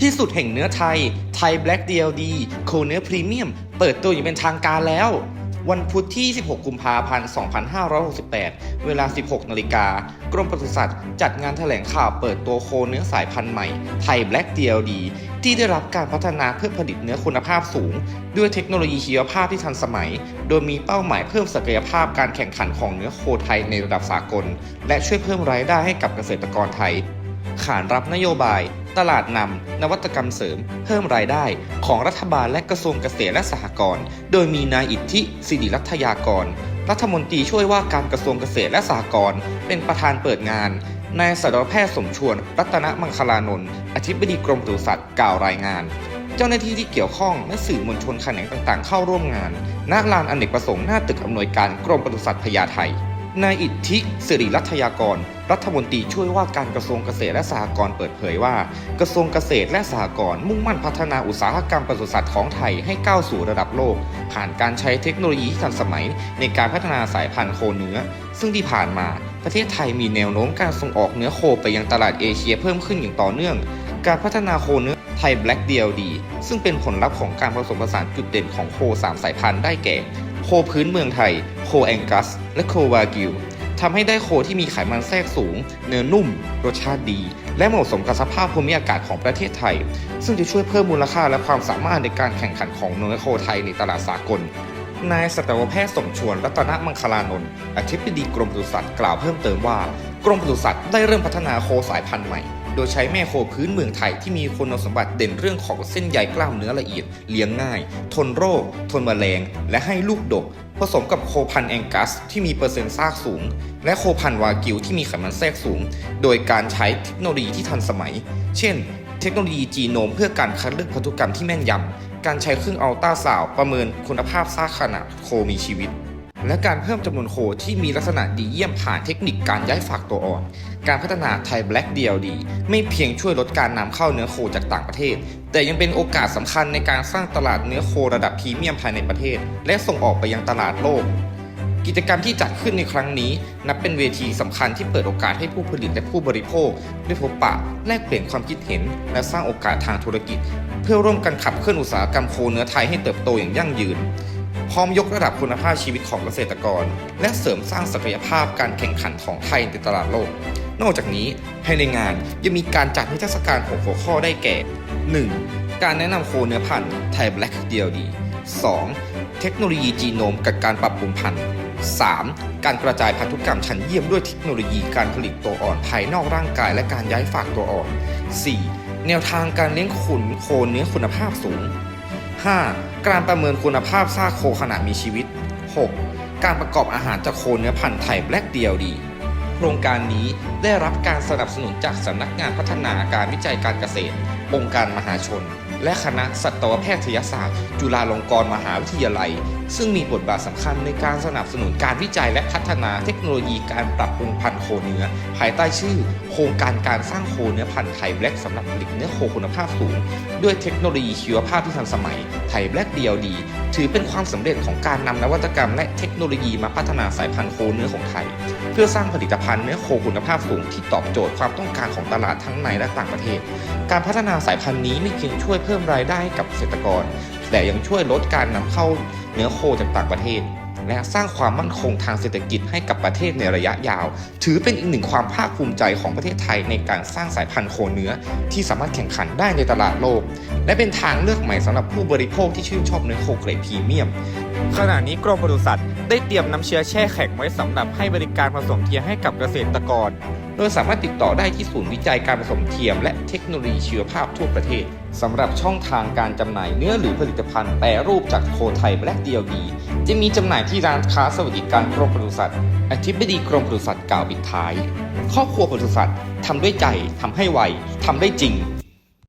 ที่สุดแห่งเนื้อไทย ไทยแบล็ก DLD โคเนื้อพรีเมียม เปิดตัวอย่างเป็นทางการแล้ว วันพุธที่ 16 กุมภาพันธ์ 2568 เวลา 16 นาฬิกา กรมปศุสัตว์จัดงานแถลงข่าวเปิดตัวโคเนื้อสายพันธุ์ใหม่ ไทยแบล็ก DLD ที่ได้รับการพัฒนาเพื่อผลิตเนื้อคุณภาพสูง ด้วยเทคโนโลยีชีวภาพที่ทันสมัย โดยมีเป้าหมายเพิ่มศักยภาพการแข่งขันของเนื้อโคไทยในระดับสากล และช่วยเพิ่มรายได้ให้กับเกษตรกรไทย ขานรับนโยบาย ตลาดนำนวัตกรรมเสริม เพิ่มรายได้ของรัฐบาลและกระทรวงเกษตรและสหกรณ์โดยมีนายอิทธิสิริรัตยากร รัฐมนตรีช่วยว่าการกระทรวงเกษตรและสหกรณ์เป็นประธานเปิดงานนายสัตวแพทย์สมชวนรัตนมังคลานนท์อธิบดีกรมปศุสัตว์กล่าวรายงานเจ้าหน้าที่ที่เกี่ยวข้องและสื่อมวลชนแขนงต่างๆ เข้าร่วมงาน ณ ลานอเนกประสงค์หน้าตึกอำนวยการกรมปศุสัตว์พญาไท นายอิทธิสิริรัตยากร รัฐมนตรีช่วยว่าการกระทรวงเกษตรและสหกรณ์เปิดเผยว่า กระทรวงเกษตรและสหกรณ์มุ่งมั่นพัฒนาอุตสาหกรรมปศุสัตว์ของไทยให้ก้าวสู่ระดับโลก ผ่านการใช้เทคโนโลยีที่ทันสมัยในการพัฒนาสายพันธุ์โคเนื้อ ซึ่งที่ผ่านมา ประเทศไทยมีแนวโน้มการส่งออกเนื้อโคไปยังตลาดเอเชียเพิ่มขึ้นอย่างต่อเนื่อง การพัฒนาโคเนื้อไทย Black DLD ซึ่งเป็นผลลัพธ์ของการผสมผสานจุดเด่นของโค 3 สายพันธุ์ได้แก่ โคพื้นเมืองไทย โคแองกัส และโควากิวทำให้ได้โคที่มีไขมันแทรกสูง เนื้อนุ่ม รสชาติดี และเหมาะสมกับสภาพภูมิอากาศของประเทศไทย ซึ่งจะช่วยเพิ่มมูลค่าและความสามารถในการแข่งขันของเนื้อโคไทยในตลาดสากล นายสัตวแพทย์สมชวนรัตนมังคลานนท์อธิบดีกรมปศุสัตว์กล่าวเพิ่มเติมว่า กรมปศุสัตว์ได้เริ่มพัฒนาโคสายพันธุ์ใหม่ โดยใช้แม่โคพื้นเมืองไทยที่มีคุณสมบัติเด่นเรื่องของเส้นใยกล้ามเนื้อละเอียด เลี้ยงง่าย ทนโรค ทนแมลง และให้ลูกดก ผสมกับโคพันแองกัส ที่มีเปอร์เซ็นต์ซากสูง และโคพันวากิวที่มีไขมันแทรกสูง โดยการใช้เทคโนโลยีที่ทันสมัย เช่น เทคโนโลยีจีโนมเพื่อการคัดเลือกพันธุกรรมที่แม่นยำการใช้เครื่องอัลตราซาวประเมินคุณภาพซากขณะโคมีชีวิต และการเพิ่มจำนวนโคที่มีลักษณะดีเยี่ยมผ่านเทคนิคการย้ายฝากตัวอ่อน การพัฒนาไทยแบล็ก DLD ไม่เพียงช่วยลดการนำเข้าเนื้อโคจากต่างประเทศ แต่ยังเป็นโอกาสสำคัญในการสร้างตลาดเนื้อโคระดับพรีเมียมภายในประเทศ และส่งออกไปยังตลาดโลก กิจกรรมที่จัดขึ้นในครั้งนี้ นับเป็นเวทีสำคัญที่เปิดโอกาสให้ผู้ผลิตและผู้บริโภค ได้พบปะแลกเปลี่ยนความคิดเห็น และสร้างโอกาสทางธุรกิจ เพื่อร่วมกันขับเคลื่อนอุตสาหกรรมโคเนื้อไทยให้เติบโตอย่างยั่งยืน พร้อมยกระดับคุณภาพชีวิตของเกษตรกร และเสริมสร้างศักยภาพการแข่งขันของไทยในตลาดโลก นอกจากนี้ภายในงานยังมีการจัดนิทรรศการหกหัวข้อได้แก่ 1. การแนะนำโคเนื้อพันธุ์ไทยแบล็กเดียลดี 2. เทคโนโลยีจีโนมกับการปรับปรุงพันธุ์ 3. การกระจายพันธุกรรมชั้นเยี่ยมด้วยเทคโนโลยีการผลิตตัวอ่อนภายนอกร่างกายและการย้ายฝากตัวอ่อน 4. แนวทางการเลี้ยงขุนโคเนื้อคุณภาพสูง 5. การประเมินคุณภาพซากโคขณะมีชีวิต 6. การประกอบอาหารจากโคเนื้อพันธุ์ไทยแบล็กเดียวดีโครงการนี้ได้รับการสนับสนุนจากสำนักงานพัฒนาการวิจัยการเกษตร องค์การมหาชน และคณะสัตวแพทยศาสตร์ จุฬาลงกรณ์มหาวิทยาลัย ซึ่งมีบทบาทสำคัญในการสนับสนุนการวิจัยและพัฒนาเทคโนโลยีการปรับปรุงพันธุ์โคเนื้อ ภายใต้ชื่อ โครงการการสร้างโคเนื้อพันธุ์ไทยแบล็กสำหรับผลิตเนื้อโคคุณภาพสูง ด้วยเทคโนโลยีชีวภาพที่ทันสมัย ไทยแบล็กเดียดี ถือเป็นความสำเร็จของการนำนวัตกรรมและเทคโนโลยีมาพัฒนาสายพันธุ์โคเนื้อของไทย เพื่อสร้างผลิตภัณฑ์เนื้อโคคุณภาพสูงที่ตอบโจทย์ความต้องการของตลาดทั้งในและต่างประเทศ การพัฒนาสายพันธุ์นี้ไม่เพียงช่วยเพิ่มรายได้ให้กับเกษตรกร แต่ยังช่วยลดการนำเข้าเนื้อโคจากต่างประเทศ และสร้างความมั่นคงทางเศรษฐกิจให้กับประเทศในระยะยาว ถือเป็นอีกหนึ่งความภาคภูมิใจของประเทศไทยในการสร้างสายพันธุ์โคเนื้อ ที่สามารถแข่งขันได้ในตลาดโลกและเป็นทางเลือกใหม่สำหรับผู้บริโภคที่ชื่นชอบเนื้อโคเกรดพรีเมียม ขณะนี้กรมปศุสัตว์ได้เตรียมน้ำเชื้อแช่แข็งไว้สำหรับให้บริการผสมเทียมให้กับเกษตรกร โดยสามารถติดต่อได้ที่ศูนย์วิจัยการผสมเทียม และเทคโนโลยีชีวภาพทั่วประเทศสำหรับช่องทางการจำหน่ายเนื้อหรือผลิตภัณฑ์แปรรูปจากโคไทยแบล็กเดียดีจะมีจำหน่ายที่ร้านค้าสวัสดิการกรมปศุสัตว์อธิบดีกรมปศุสัตว์กล่าวปิดท้าย ครอบครัวปศุสัตว์ทำด้วยใจทำให้ไวทำได้จริง